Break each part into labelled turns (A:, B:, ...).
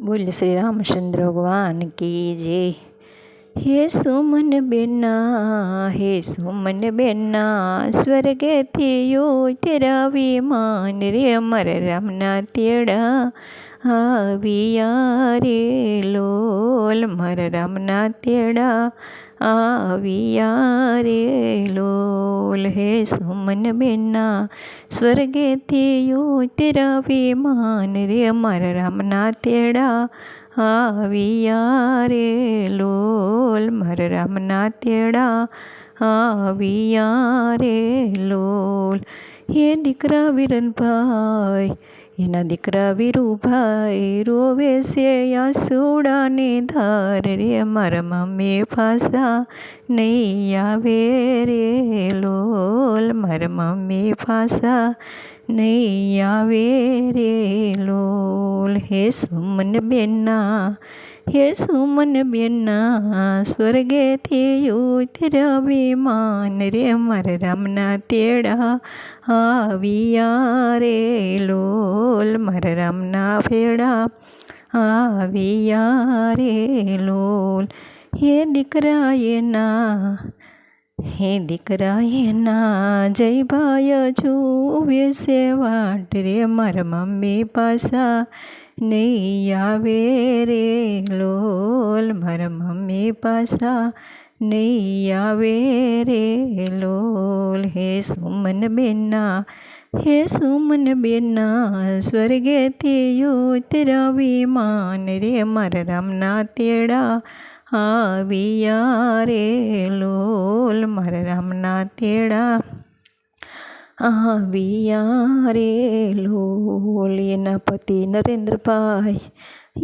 A: બોલ શ્રી રામચંદ્ર ભગવાન કી જય હે સુમન બેના હે સુમન બેના સ્વર્ગેથી યો તેરા વિમાન રે અમર રામના તેડા આવ્યા રે લોલ મર રામના તેડા આવ્યા રે લોલ હે સુમન બેના સ્વર્ગેથી યો તેરા વિમાન રે અમારા રામના તેડા આવ્યા રે લોલ મારા રામના તેડા આવ્યા રે લોલ હે દીકરા વિરનભાઈ એના દીકરા વીરુભાઈ રોવે છે આસુડાની ધાર રે, મારા મમ્મી પાસા નહીં આવે રે, લોલ મારા મમ્મી પાસા નહીં આવે રે લોલ હે સુમન બેના હે સુમન બેના સ્વર્ગેથી ઉતર્યા માન રે મારા રામના તેડા આવ્યા રે લોલ મારા રામના ફેડા આવ્યા રે લોલ હે દીકરા એના હે દીકરા એના જય ભાઈ જુએ છે વાટ રે મારા મમ્મી પાસા. નહીં આવે રે લોલ મારા મમ્મી પાસા. નહીં આવે રે લોલ, હે સુમન બેના હે સુમન બેના સ્વર્ગેથી ઉતરા વિમાન રે મારા રામના તેડા. આવ્યા રે લોલ મારા રામના તેડા. આવ્યા રે લોલ એના પતિ નરેન્દ્રભાઈ,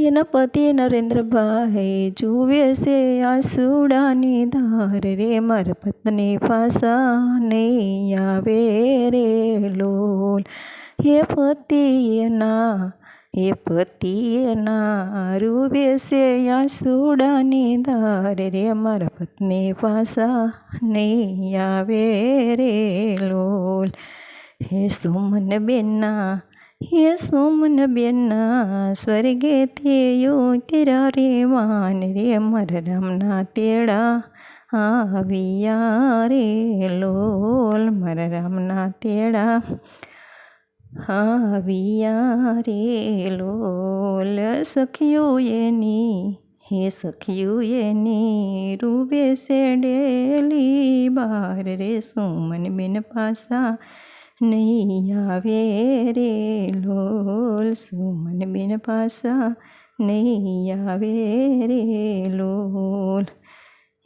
A: એના પતિ નરેન્દ્રભાઈ જુએ છે આસુડાની ધાર રે, મારા પત્ની પાસા નહીં આવે રે લોલ. હે પતિ એના એ પતિના રૂબે છે આસુડાની ધાર રે મારા પત્ની પાસા નહીં આવે રે લોલ. હે સુમન બેના હે સુમન બેના સ્વર્ગેથી તેરા રે માન રે મારા રામના તેડા આવ્યા રે લોલ. મારા રામના તેડા આવ્યા રે લોલ સખિયું એની, હે સખિયું એની રૂબે સેડેલી બાર રે સુમન બેન પાસા નહીં આવે રે લોલ સુમન બેન પાસા નહીં આવે રે લોલ.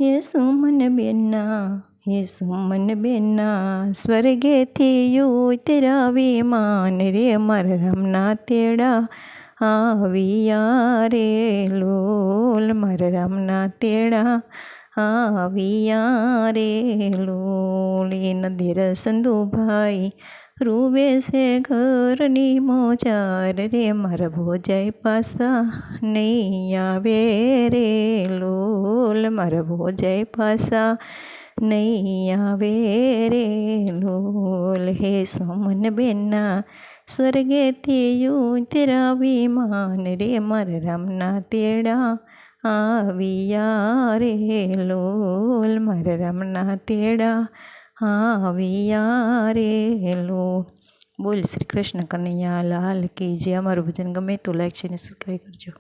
A: હે સુમન બેના હે સુમન બેના સ્વર્ગેથી ઉતરા વિમાન રે, મારા રામના તેડા આવ્યા રે. લોલ, મારા રામના તેડા આવ્યા રે. લોલ, એ નદીર સંધુભાઈ રૂવે છે ઘરની મોજાર રે, મારા ભોજાઈ પાસા નહીં આવે રે. લોલ, મારા ભોજાઈ પાસા નહીં આવે રે લોલ હે સોમન બેના. સ્વર્ગેથી ઉતરા વિમાન રે મારા રામના તેડા. આવ્યા રે લોલ મારા રામના તેડા. આવ્યા રે લો બોલ શ્રી કૃષ્ણ કનૈયા લાલ કે જે અમારું ભજન ગમે તો લાઈક છે ને સબસ્ક્રાઈબ કરજો.